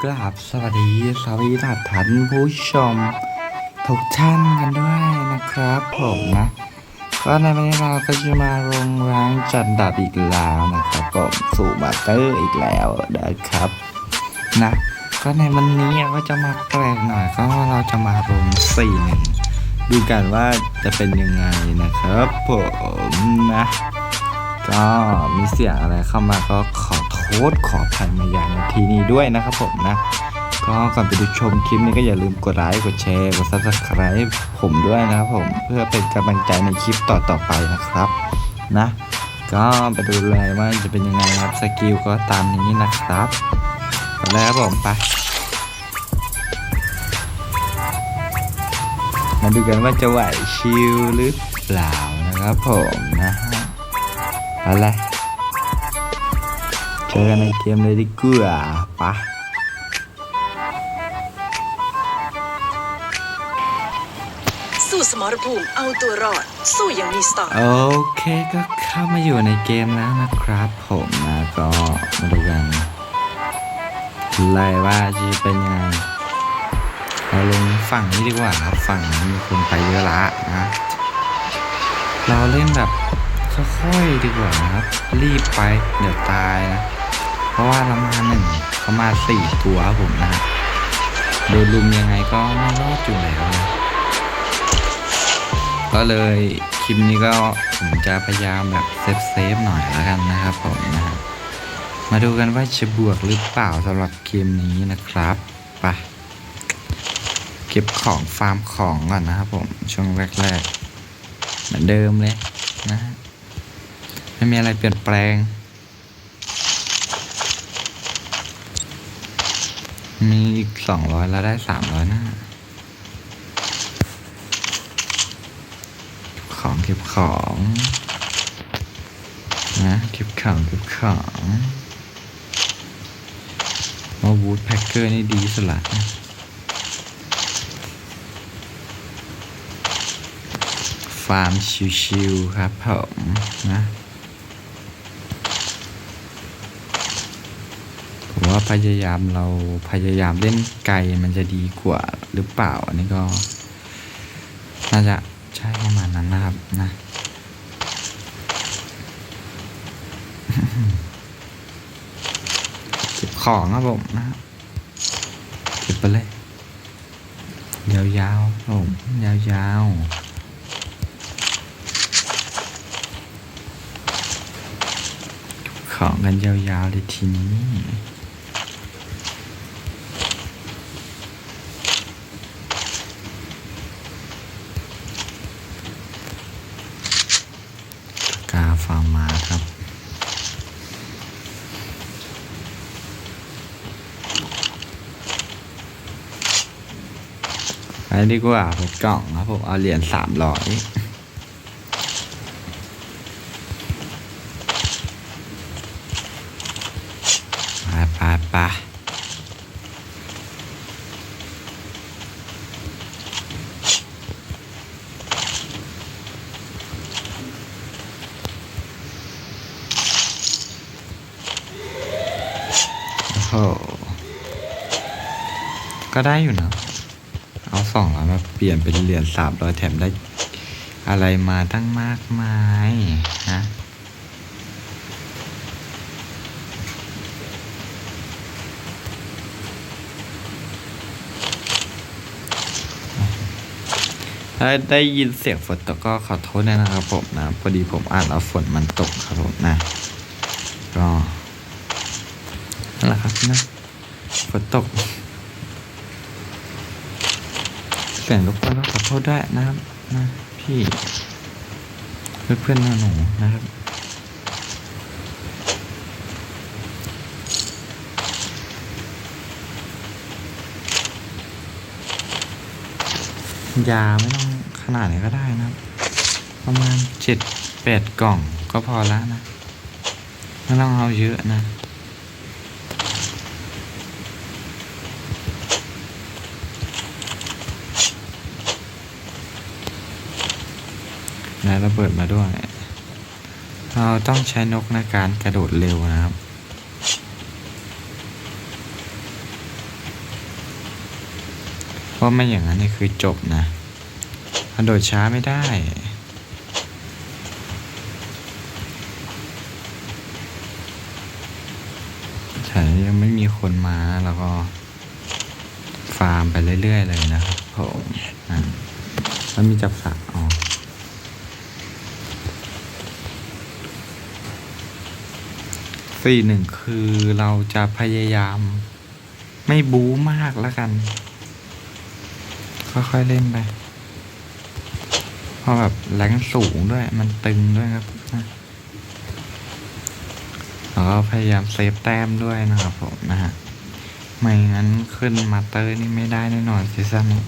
กราบสวัสดีสวัสดีท่านผู้ชม ทุกท่านกันด้วยนะครับผมนะก็ในวันนี้เราก็จะมาลงแรงจัดดับอีกแล้วนะครับผมสู่มาสเตอร์อีกแล้วนะครับนะก็ในวันนี้ก็จะมาแปลกหน่อยก็เราจะมาลงสี่หนึ่งดูกันว่าจะเป็นยังไงนะครับผมนะ ก็มีเสียงอะไรเข้ามาก็ขอโทษขออภัยมาอย่างนทีนี้ด้วยนะครับผมนะ ก็ก่อนไปดูชมคลิปนี้ก็อย่าลืมกดไลค์กดแชร์กด subscribe ผมด้วยนะครับผมเพื่อเป็นกำลังใจในคลิปต่อๆไปนะครับนะ ก็ไปดูเลยว่าจะเป็นยังไงครับสกิลก็ตามนี้นะครับไปแล้วผมไปมาดูกันว่าจะไหวชิลหรือเปล่านะครับผมนะฮะ อาละเจอกันในเกมเลยดีกว่าปะสู้สมรภูมิเอาตัวรอด สู้อย่างมีสไตล์โอเคก็เข้ามาอยู่ในเกมแล้วนะครับ ผมนะก็มาดูกันเลยว่าจะเป็นยังไงเราลงฝั่งนี้ดีกว่าครับฝั่งนี้มีคนไปเยอะละนะ เราเล่นแบบ ค่อยๆดีกว่านะครับ รีบไปเดี๋ยวตายนะ เพราะว่าเรามาหนึ่งเขามาสี่ตัวผมนะโดนลุมยังไงก็ไม่รอดอยู่แล้วนะ ก็เลยคลิปนี้ก็ผมจะพยายามแบบเซฟเซฟหน่อยแล้วกันนะครับผมนะมาดูกันว่าจะบวกหรือเปล่าสำหรับเกมนี้นะครับไปเก็บของฟาร์มของก่อนนะครับผมช่วงแรกๆ เหมือนเดิมเลยนะฮะ ไม่มีอะไรเปลี่ยนแปลง มีอีกสองร้อยแล้วได้สามร้อยนะของเก็บของนะเก็บของเก็บของว่าวูดแพ็คเกอร์นี่ดีสุดละฟาร์มชิวๆครับผมนะผม ว่าพยายามเราพยายามเล่นไกลมันจะดีกว่าหรือเปล่า อันนี้ก็น่าจะใช่ประมาณนั้นนะครับนะเก็บของครับผมนะครับเก็บไปเลย ยาวๆครับผมยาวๆของกันยาวๆเลยทีนี้ กาฟาร์มาครับ ไปดีกว่าผมกล่องครับผมเอาเหรียญสามร้อยไปไปไป หก็ได้อยู่นะ เอาสองร้อยมาเปลี่ยนเป็นเหรียญสามร้อยแถมได้ อะไรมาตั้งมากมายฮะถ้าได้ยินเสียงฝนตกก็ขอโทษด้วยนะครับผมนะ พอดีผมอ่านแล้วฝนมันตกครับผมนะ ก็ นั่นแหละครับนะฝนตกเสียงรบกวนก็ขอโทษด้วยนะครับนะพี่เพื่อนเพื่อนๆหนูนะครับยาไม่ต้องขนาดไหนก็ได้นะครับประมาณเจ็ดแปดกล่องก็พอแล้วนะ ไม่ต้องเอาเยอะนะ และระเบิดมาด้วย เราต้องใช้นกในการกระโดดเร็วนะครับเพราะไม่อย่างนั้นนี่คือจบนะกระโดดช้าไม่ได้ฉันยังไม่มีคนมาแล้วก็ฟาร์มไปเรื่อย ๆ เลยนะครับผมอะแล้วมีจับสัตว์อ๋อ สี่หนึ่งคือเราจะพยายาม ไม่บู๊มากแล้วกัน ค่อยๆเล่นไปเพราะแบบแรงสูงด้วย มันตึงด้วยครับแล้วก็พยายามเซฟแต้มด้วยนะครับผมนะฮะไม่งั้นขึ้นมาเตอร์นี่ไม่ได้แน่นอนซีซั่นนี้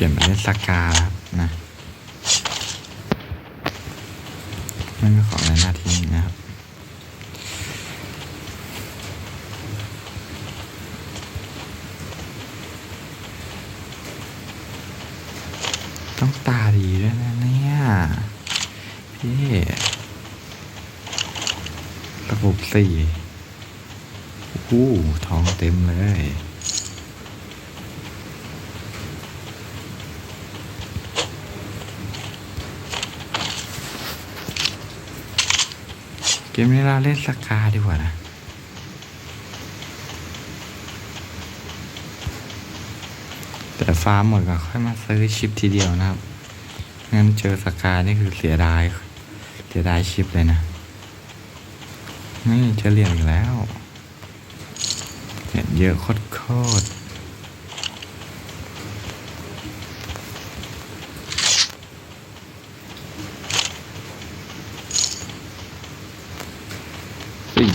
ปลี่ยนมาเล่นสกาแล้วครับนะไม่มีของอะไรน่าทิ้งนะครับ ต้องตาดีด้วยนะเนี่ยพี่ระบบสี่อู้ทองเต็มเลย มนี้เราเล่นสกาดีกว่านะแต่ฟาร์มหมดก็ค่อยมาซื้อชิปทีเดียวนะครับ งั้นเจอสกานี่คือเสียดาย เสียดายชิปเลยนะ นี่เจอเหรียอีกแล้วเหรียเยอะโคตร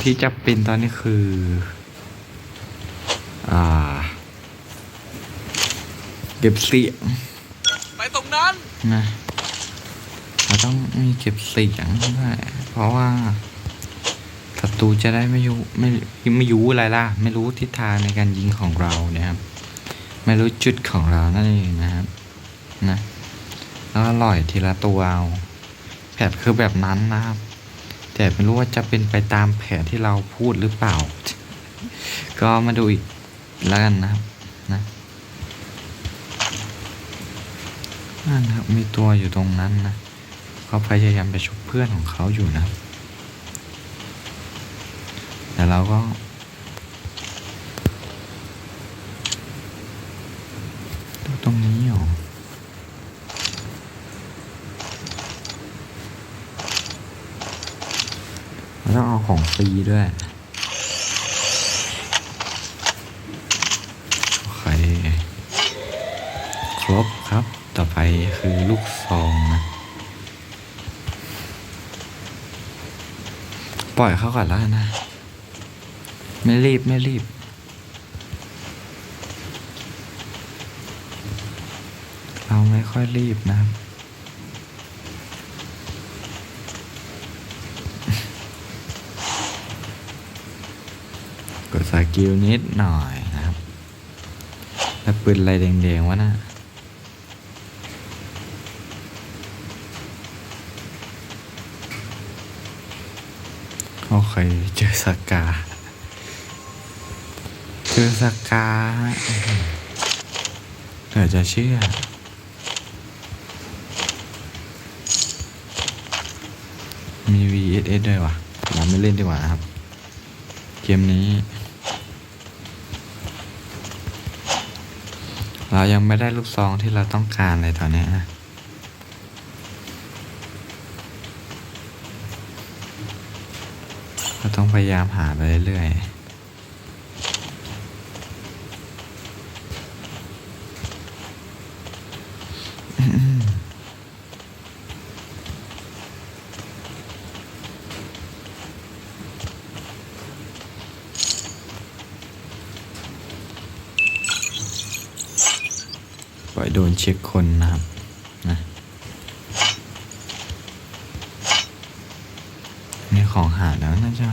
ที่จะเป็นตอนนี้คือ อ่า เก็บเสียงไปตรงนั้นนะเราต้องมีเก็บเสียงด้วยเพราะว่าศัตรูจะได้ไม่ยูไม่ไม่ยูอะไรล่ะ ไม่รู้ทิศทางในการยิงของเราเนี่ยครับ ไม่รู้จุดของเรานั่นเองนะครับนะแล้วก็ลอยทีละตัวเอาแผนคือแบบนั้นนะครับ แต่ไม่รู้ว่าจะเป็นไปตามแผนที่เราพูดหรือเปล่า ก็มาดูอีกแล้วกันนะครับนะนั่นครับมีตัวอยู่ตรงนั้นนะเขาพยายามไปชุบเพื่อนของเขาอยู่นะครับแต่เราก็ตรงนี้เหรอเรา ต้องเอาของฟรีด้วยโอเคครบครับ ต่อไปคือลูกซองนะ ปล่อยเขาก่อนแล้วนนะไม่รีบไม่รีบเราไม่ค่อยรีบนะครับ กดสกิลนิดหน่อยนะครับ แล้วปืนอะไรแดงๆวะน่ะโอเค เจอสกา เจอสกาเหลือจะเชื่อ มี VSS ด้วยวะเราไม่เล่นดีกว่านะครับ เกมนี้ เรายังไม่ได้ลูกซองที่เราต้องการเลยตอนนี้นะเราต้องพยายามหาไปเรื่อยๆ ปล่อยโดนเช็คคนนะครับนะมีของหาแล้วน่าจะ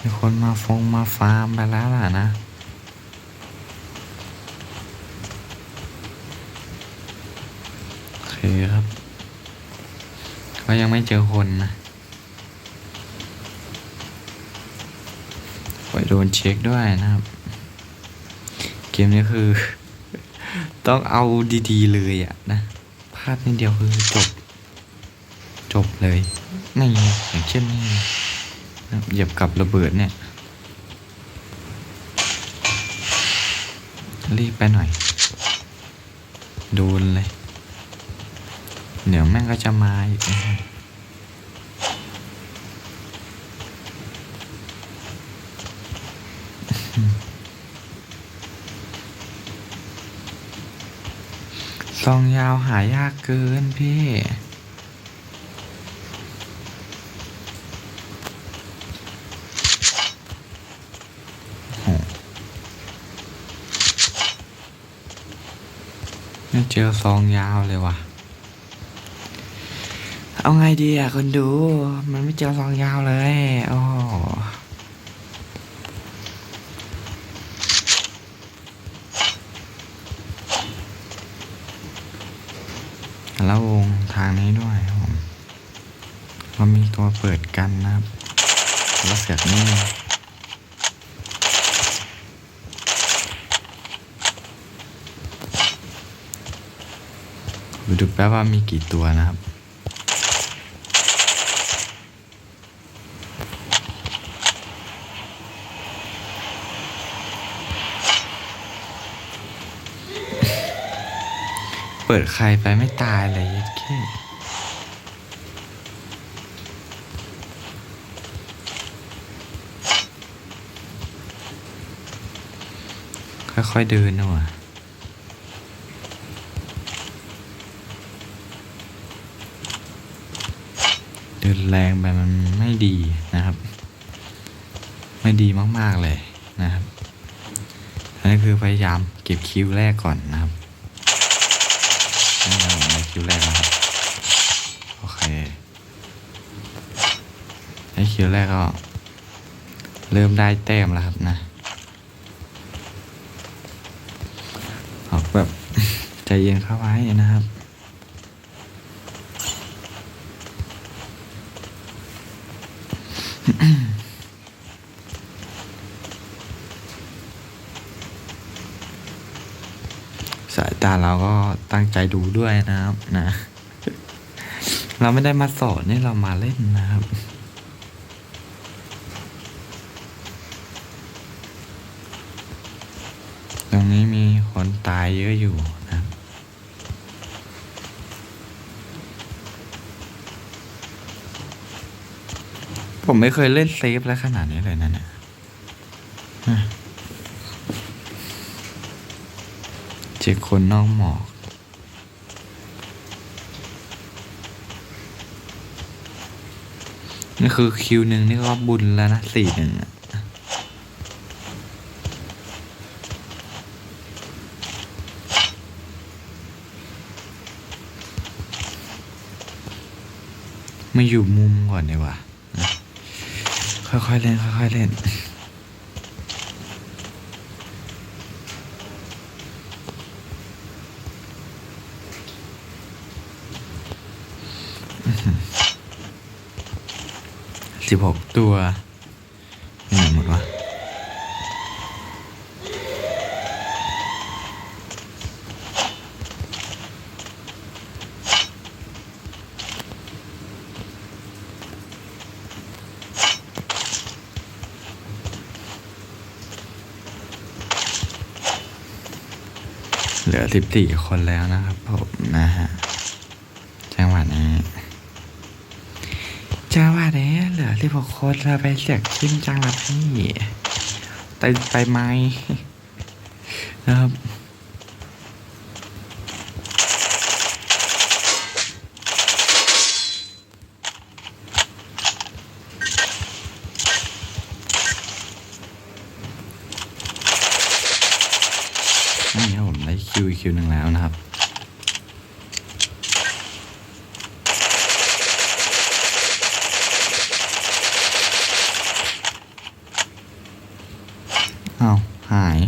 มีคนมาฟงมาฟาร์มไปแล้วล่ะนะโอเคครับราะยังไม่เจอคนนะไว้โดนเช็คด้วยนะครับ เกมนี้คือ ต้องเอาดีๆเลยอะนะพลาดนิดเดียวคือจบ จบเลยนี่อย่างเช่นนี่นะครับเหยียบกับระเบิดเนี่ย รีบไปหน่อย โดนเลย เดี๋ยวแม่งก็จะมาอีกนะ ซองยาวหายากเกินพี่โอ้โหไม่เจอซองยาวเลยว่ะ เอาไงดีอะคนดู มันไม่เจอซองยาวเลย โอ้แล้วงทางนี้ด้วยครับผมเรามีตัวเปิดกันนะครับแล้วเสือกนี่ดูแป๊บว่ามีกี่ตัวนะครับ ปิดใครไปไม่ตายเลยยัดแค่ค่อยๆเดินนะวะเดินแรงไปมันไม่ดีนะครับ ไม่ดีมากๆเลยนะครับอันนี้คือพยายามเก็บคิวแรกก่อนนะครับ คิวแรกนะครับ โอเคในคิวแรกก็ เริ่มได้แต้มแล้วครับนะออกแบบใจเย็นเข้าไว้นะครับ สายตา เราก็ตั้งใจดูด้วยนะครับนะ เราไม่ได้มาสอนนี่เรามาเล่นนะครับตรงนี้มีคนตายเยอะอยู่นะครับผมไม่เคยเล่นเซฟแล้วขนาดนี้เลยนะเนี่ย อะเจ็ดคนนอกหมอกนี่คือคิวหนึ่งนี่ก็บุญแล้วนะสี่หนึ่งมาอยู่มุมก่อนดีกว่าค่อยๆเล่นค่อยๆเล่น สิบหกตัวอยู่ไหนหมดวะเหลือสิบสี่คนแล้วนะครับผมนะฮะ จังหวะนี้ จังหวะ นี้เหลือสิบหกคนเราไปเสียกขึ้นจังละพี่ไปไปไหมนะครับนี่ครับผมได้คิวอีกคิวหนึ่งแล้วนะครับ อ้าวหาย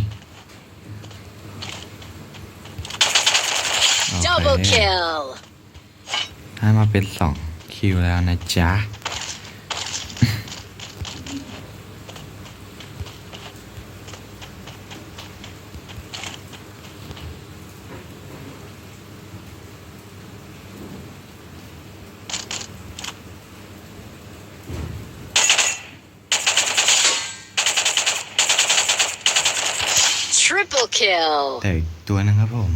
โอ เค double kill ให้มาเป็นสองคิวคิวแล้วนะจ๊ะ Triple kill. แต่อีกตัวหนึงครับผม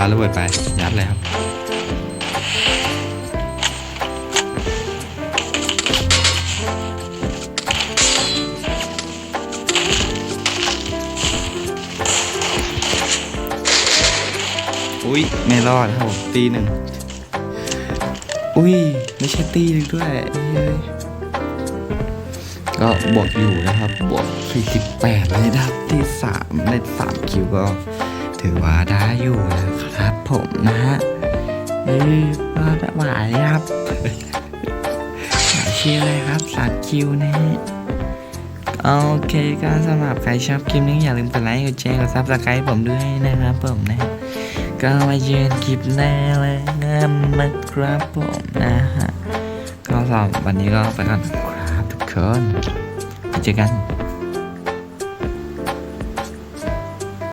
าระเบิดไป ยัดเลยครับ อุ้ยไม่รอดครับผมตีหนึ่ง อุ้ย ไม่ใช่ตีหนึ่งด้วยเฮ้ก็บวกอยู่นะครับ บวก 48เลยนะครับที่3ใน3คิวก็ ถือว่าได้อยู่นะครับผมนะฮะเอ้ยก็ได้หวายครับหาชื่อเลยครับสามคิวนะฮะโอเคก็สำหรับใครชอบคลิปนี้อย่าลืมกดไลค์กดแชร์กดซับสไครต์ผมด้วยนะครับผมนะก็มาเยือนคลิปหน้าแล้วนะครับผมนะฮะก็สำหรับวันนี้ก็ไปก่อนครับทุกคนเจอกัน